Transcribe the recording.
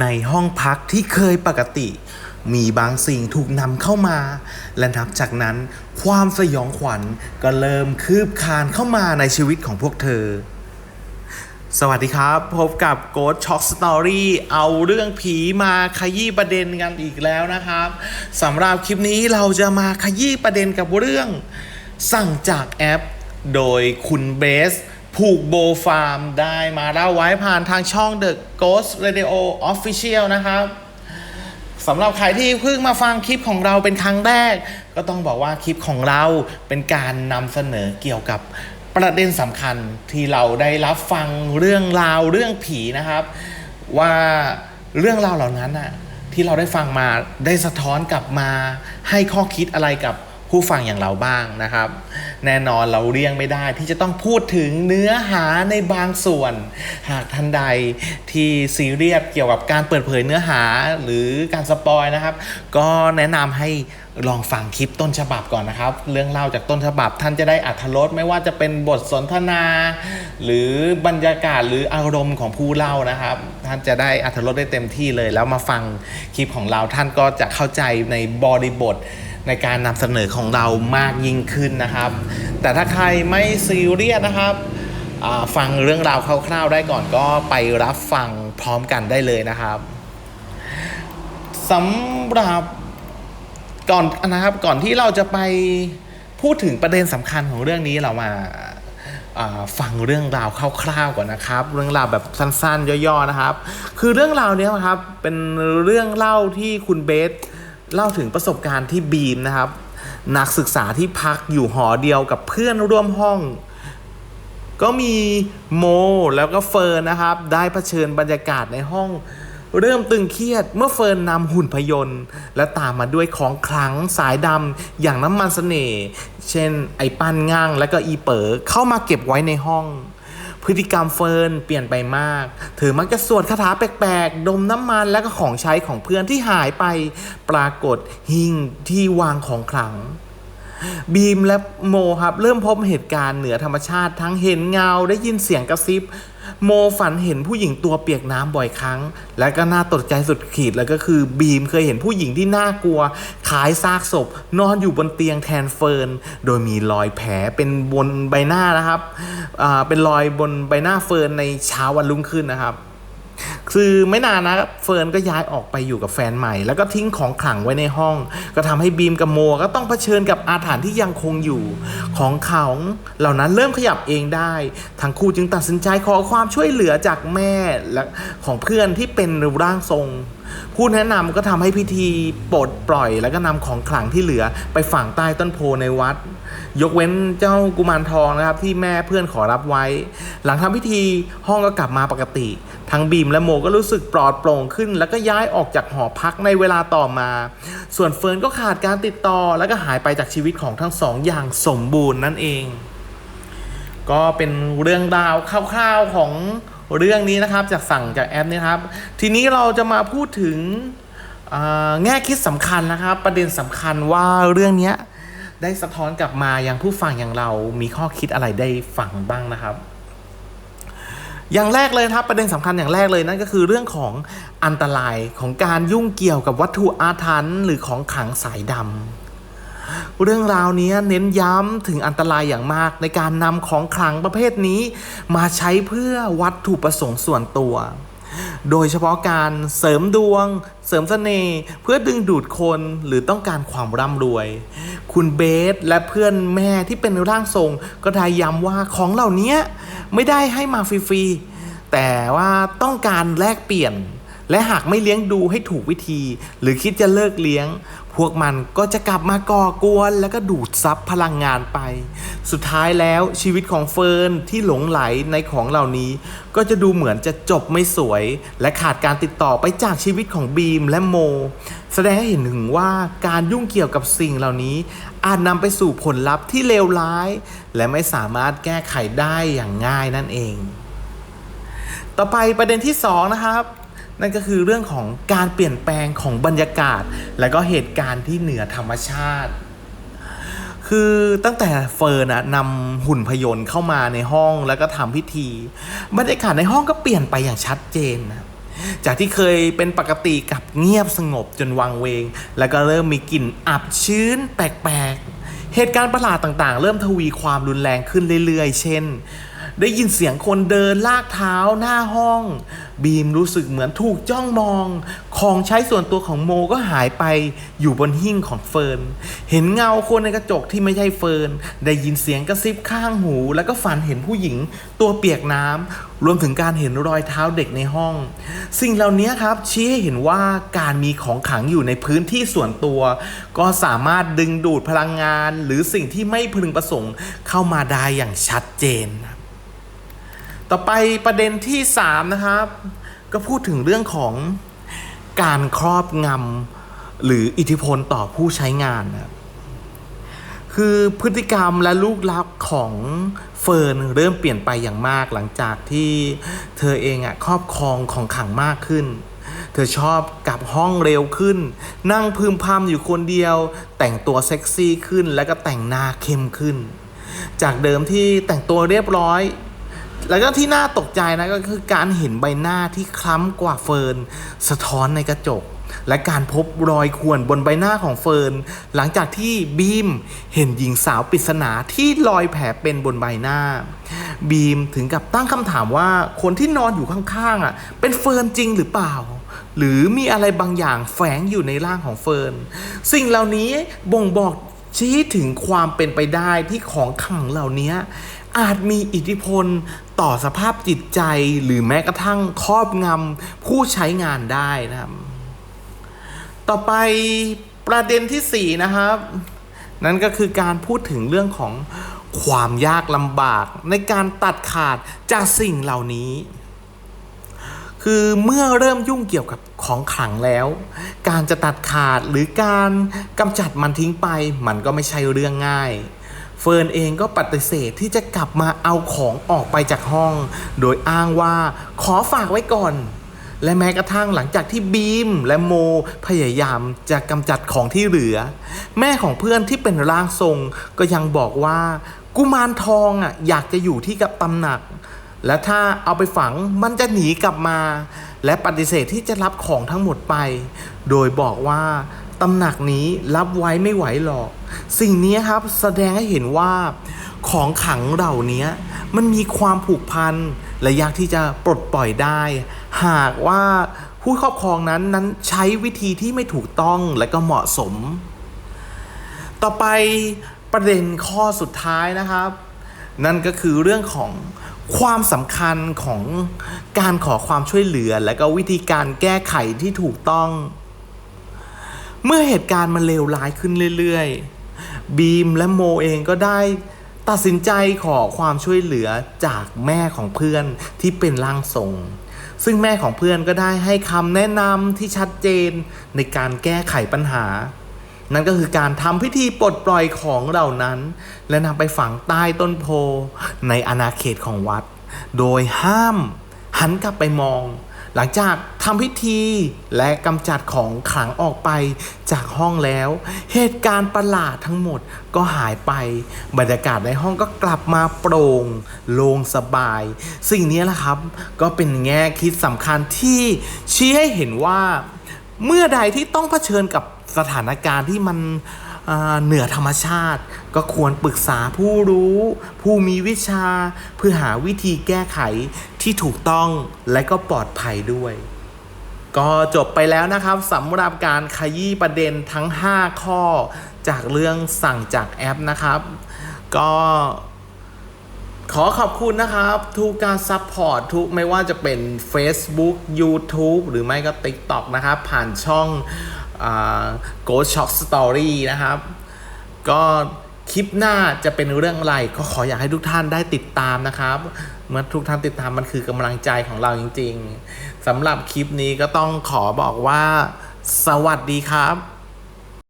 ในห้องพักที่เคยปกติ มีบางสิ่งถูกนำเข้ามา และนับจากนั้นความสยองขวัญก็เริ่มคืบคลานเข้ามาในชีวิตของพวกเธอ สวัสดีครับ พบกับ Ghost Shock Story เอาเรื่องผีมาขยี้ประเด็นกันอีกแล้วนะครับสำหรับคลิปนี้เราจะมาขยี้ประเด็นกับเรื่อง สั่งจากแอป โดยคุณเบส ผูกโบฟาร์มได้มาเล่าไว้ผ่านทางช่อง The Ghost Radio Official นะครับสำหรับใครที่เพิ่งมาฟังคลิปของเราเป็นครั้งแรก ก็ต้องบอกว่าคลิปของเราเป็นการนำเสนอเกี่ยวกับประเด็นสำคัญที่เราได้รับฟังเรื่องราวเรื่องผีนะครับ ว่าเรื่องราวเหล่านั้นน่ะที่เราได้ฟังมาได้สะท้อนกลับมาให้ข้อคิดอะไรกับ ผู้ฟังอย่างเราบ้างนะครับ แน่นอนเราเลี่ยงไม่ได้ที่จะต้องพูดถึงเนื้อหาในบางส่วน หากท่านใดที่ซีเรียสเกี่ยวกับการเปิดเผยเนื้อหาหรือการสปอยนะครับ ก็แนะนำให้ลองฟังคลิปต้นฉบับก่อนนะครับ เรื่องเล่าจากต้นฉบับท่านจะได้อัธรสไม่ว่าจะเป็นบทสนทนา หรือบรรยากาศหรืออารมณ์ของผู้เล่านะครับ ท่านจะได้อัธรสได้เต็มที่เลย แล้วมาฟังคลิปของเราท่านก็จะเข้าใจในบริบท ในการนำเสนอของเรามากยิ่งขึ้นนะครับ แต่ถ้าใครไม่ซีเรียสนะครับฟังเรื่องราวคร่าวๆได้ก่อนก็ไปรับฟังพร้อมกันได้เลยนะครับสำหรับก่อนนะครับก่อนที่เราจะไปพูดถึงประเด็นสำคัญของเรื่องนี้เรามาฟังเรื่องราวคร่าวๆก่อนนะครับ เรื่องราวแบบสั้นๆ ย่อๆนะครับ คือเรื่องราวเนี้ยครับเป็นเรื่องเล่าที่คุณเบส เล่าถึงประสบการณ์ที่บีมนะครับ นักศึกษาที่พักอยู่หอเดียวกับเพื่อนร่วมห้อง ก็มีโมแล้วก็เฟิร์นนะครับ ได้เผชิญบรรยากาศในห้อง เริ่มตึงเครียดเมื่อเฟิร์นนำหุ่นพยนต์ และตามมาด้วยของขลังสายดำอย่างน้ำมันเสน่ห์เช่นไอ้ปั้นง่างและก็อีเป๋อเข้ามาเก็บไว้ในห้อง พฤติกรรมเฟิร์นเปลี่ยนไปมาก เธอมักจะสวดคาถาแปลกๆ ดมน้ำมันและก็ของใช้ของเพื่อนที่หายไป ปรากฏหิ่งที่วางของขลัง บีมและโมครับเริ่มพบเหตุการณ์เหนือธรรมชาติทั้งเห็นเงาได้ยินเสียงกระซิบ โมฝันเห็นผู้หญิงตัวเปียกน้ำบ่อยครั้ง และก็น่าตกใจสุดขีดแล้วก็คือบีมเคยเห็นผู้หญิงที่น่ากลัวคล้ายซากศพ นอนอยู่บนเตียงแทนเฟิร์นโดยมีรอยแผลเป็นบนใบหน้านะครับอ่าเป็นรอยบนใบหน้าเฟิร์นในเช้าวันรุ่งขึ้นนะครับ คือไม่นานนะเฟิร์นก็ย้ายออกไปอยู่กับแฟนใหม่ แล้วก็ทิ้งของขลังไว้ในห้อง ก็ทำให้บีมกับโมก็ต้องเผชิญกับอาถรรพ์ที่ยังคงอยู่ ของขลังเหล่านั้นเริ่มขยับเองได้ ทั้งคู่จึงตัดสินใจขอความช่วยเหลือจากแม่และของเพื่อนที่เป็นร่างทรงผู้แนะนำก็ทำให้พิธีปลดปล่อย แล้วก็นำของขลังที่เหลือไปฝังใต้ต้นโพในวัด ยกเว้นเจ้ากุมารทองนะครับที่แม่เพื่อนขอรับไว้ หลังทำพิธีห้องก็กลับมาปกติ ทั้งบีมและโมก็รู้สึกปลอดโปร่งขึ้น แล้วก็ย้ายออกจากหอพักในเวลาต่อมา ส่วนเฟิร์นก็ขาดการติดต่อ แล้วก็หายไปจากชีวิตของทั้งสองอย่างสมบูรณ์นั่นเอง ก็เป็นเรื่องราวคร่าวๆของเรื่องนี้นะครับจากสั่งจากแอปนี้ครับ ทีนี้เราจะมาพูดถึงแง่คิดสำคัญนะครับ ประเด็นสำคัญว่าเรื่องนี้ได้สะท้อนกลับมายังผู้ฟังอย่างเรามีข้อคิดอะไรได้ฟังบ้างนะครับ อย่างแรกเลยครับประเด็นสำคัญอย่างแรกเลยนั่นก็คือเรื่องของอันตรายของการยุ่งเกี่ยวกับวัตถุอาถรรพ์หรือของขังสายดำเรื่องราวนี้เน้นย้ำถึงอันตรายอย่างมากในการนำของขลังประเภทนี้ มาใช้เพื่อวัตถุประสงค์ส่วนตัว โดยเฉพาะการเสริมดวง เสริมเสน่ห์เพื่อดึงดูดคนหรือต้องการความร่ำรวย คุณเบสและเพื่อนแม่ที่เป็นร่างทรง ก็ทายย้ำว่าของเหล่านี้ไม่ได้ให้มาฟรีๆแต่ว่าต้องการแลกเปลี่ยน และหากไม่เลี้ยงดูให้ถูกวิธี หรือคิดจะเลิกเลี้ยง พวกมันก็จะกลับมาก่อกวน แล้วก็ดูดซับพลังงานไป สุดท้ายแล้วชีวิตของเฟิร์นที่หลงไหลในของเหล่านี้ ก็จะดูเหมือนจะจบไม่สวย และขาดการติดต่อไปจากชีวิตของบีมและโม แสดงให้เห็นถึงว่าการยุ่งเกี่ยวกับสิ่งเหล่านี้ อาจนำไปสู่ผลลัพธ์ที่เลวร้าย และไม่สามารถแก้ไขได้อย่างง่ายนั่นเอง ต่อไปประเด็นที่ 2 นะครับ นั่นก็คือเรื่องของการเปลี่ยนแปลงของบรรยากาศ และก็เหตุการณ์ที่เหนือธรรมชาติ คือตั้งแต่เฟิร์นอะนำหุ่นพยนต์เข้ามาในห้องแล้วก็ทำพิธี บรรยากาศในห้องก็เปลี่ยนไปอย่างชัดเจนนะจากที่เคยเป็นปกติกับเงียบสงบจนวังเวง แล้วก็เริ่มมีกลิ่นอับชื้นแปลกๆ เหตุการณ์ประหลาดต่างๆ เริ่มทวีความรุนแรงขึ้นเรื่อยๆ เช่น ได้ยินเสียงคนเดินลากเท้าหน้าห้อง บีมรู้สึกเหมือนถูกจ้องมอง ของใช้ส่วนตัวของโมก็หายไปอยู่บนหิ้งของเฟิร์น เห็นเงาคนในกระจกที่ไม่ใช่เฟิร์น ได้ยินเสียงกระซิบข้างหู แล้วก็ฝันเห็นผู้หญิงตัวเปียกน้ำ รวมถึงการเห็นรอยเท้าเด็กในห้อง สิ่งเหล่านี้ครับชี้ให้เห็นว่าการมีของขังอยู่ในพื้นที่ส่วนตัว ก็สามารถดึงดูดพลังงาน หรือสิ่งที่ไม่พึงประสงค์เข้ามาได้อย่างชัดเจนครับ ต่อไปประเด็นที่ 3 นะครับ ก็พูดถึงเรื่องของการครอบงำหรืออิทธิพลต่อผู้ใช้งานนะคือพฤติกรรมและลูกลับของเฟิร์นเริ่มเปลี่ยนไปอย่างมากหลังจากที่เธอเองอะครอบครองของขังมากขึ้น เธอชอบกลับห้องเร็วขึ้น นั่งพึมพำอยู่คนเดียว แต่งตัวเซ็กซี่ขึ้นแล้วก็แต่งหน้าเข้มขึ้น จากเดิมที่แต่งตัวเรียบร้อย แล้วก็ที่น่าตกใจนะก็คือการเห็นใบหน้าที่คล้ำกว่าเฟิร์นสะท้อนในกระจก และการพบรอยข่วนบนใบหน้าของเฟิร์นหลังจากที่บีมเห็นหญิงสาวปริศนาที่รอยแผลเป็นบนใบหน้า บีมถึงกับตั้งคำถามว่าคนที่นอนอยู่ข้างๆอะเป็นเฟิร์นจริงหรือเปล่าหรือมีอะไรบางอย่างแฝงอยู่ในร่างของเฟิร์น สิ่งเหล่านี้บ่งบอกชี้ถึงความเป็นไปได้ที่ของขังเหล่านี้ อาจมีอิทธิพลต่อสภาพจิตใจหรือแม้กระทั่งครอบงำผู้ใช้งานได้นะครับ ต่อไปประเด็นที่ 4 นะครับ นั่นก็คือการพูดถึงเรื่องของความยากลำบากในการตัดขาดจากสิ่งเหล่านี้ คือเมื่อเริ่มยุ่งเกี่ยวกับของขลังแล้ว การจะตัดขาดหรือการกำจัดมันทิ้งไป มันก็ไม่ใช่เรื่องง่าย เฟิร์นเองก็ปฏิเสธที่จะกลับมาเอาของออกไปจากห้อง โดยอ้างว่าขอฝากไว้ก่อน และแม้กระทั่งหลังจากที่บีมและโมพยายามจะกำจัดของที่เหลือ แม่ของเพื่อนที่เป็นร่างทรงก็ยังบอกว่า กุมารทองอะอยากจะอยู่ที่กับตำหนัก และถ้าเอาไปฝังมันจะหนีกลับมา และปฏิเสธที่จะรับของทั้งหมดไป โดยบอกว่า ตำหนักนี้รับไว้ไม่ไหวหรอก สิ่งนี้ครับแสดงให้เห็นว่าของขังเหล่านี้มันมีความผูกพันและยากที่จะปลดปล่อยได้ หากว่าผู้ครอบครองนั้นนั้นใช้วิธีที่ไม่ถูกต้องและก็เหมาะสม ต่อไปประเด็นข้อสุดท้ายนะครับ นั่นก็คือเรื่องของความสำคัญของการขอความช่วยเหลือ และก็วิธีการแก้ไขที่ถูกต้อง เมื่อเหตุการณ์มันเลวร้ายขึ้นเรื่อยๆ บีมและโมเองก็ได้ตัดสินใจขอความช่วยเหลือจากแม่ของเพื่อนที่เป็นร่างทรง ซึ่งแม่ของเพื่อนก็ได้ให้คำแนะนำที่ชัดเจนในการแก้ไขปัญหา นั่นก็คือการทำพิธีปลดปล่อยของเหล่านั้น และนำไปฝังใต้ต้นโพในอาณาเขตของวัด โดยห้ามหันกลับไปมอง หลังจากทำพิธีและกำจัดของขลังออกไปจากห้องแล้ว เหตุการณ์ประหลาดทั้งหมดก็หายไป บรรยากาศในห้องก็กลับมาโปร่งโล่งสบาย สิ่งนี้แหละครับ ก็เป็นแง่คิดสำคัญที่ชี้ให้เห็นว่า เมื่อใดที่ต้องเผชิญกับสถานการณ์ที่มัน เหนือธรรมชาติ ก็ควรปรึกษาผู้รู้ ผู้มีวิชา เพื่อหาวิธีแก้ไขที่ถูกต้องและก็ปลอดภัยด้วย ก็จบไปแล้วนะครับสำหรับการขยี้ประเด็นทั้ง 5 ข้อ จากเรื่องสั่งจากแอปนะครับ ก็ขอขอบคุณนะครับ ทุกการซัพพอร์ตทุกไม่ว่าจะเป็น Facebook YouTube หรือไม่ก็ TikTok นะครับ ผ่านช่อง Ghost Shop Story นะครับ ก็คลิปหน้าจะเป็นเรื่องอะไรก็ขออยากให้ทุกท่านได้ติดตามนะครับ เมื่อทุกท่านติดตามมันคือกำลังใจของเราจริง ๆสำหรับคลิปนี้ก็ต้องขอบอกว่า สวัสดีครับ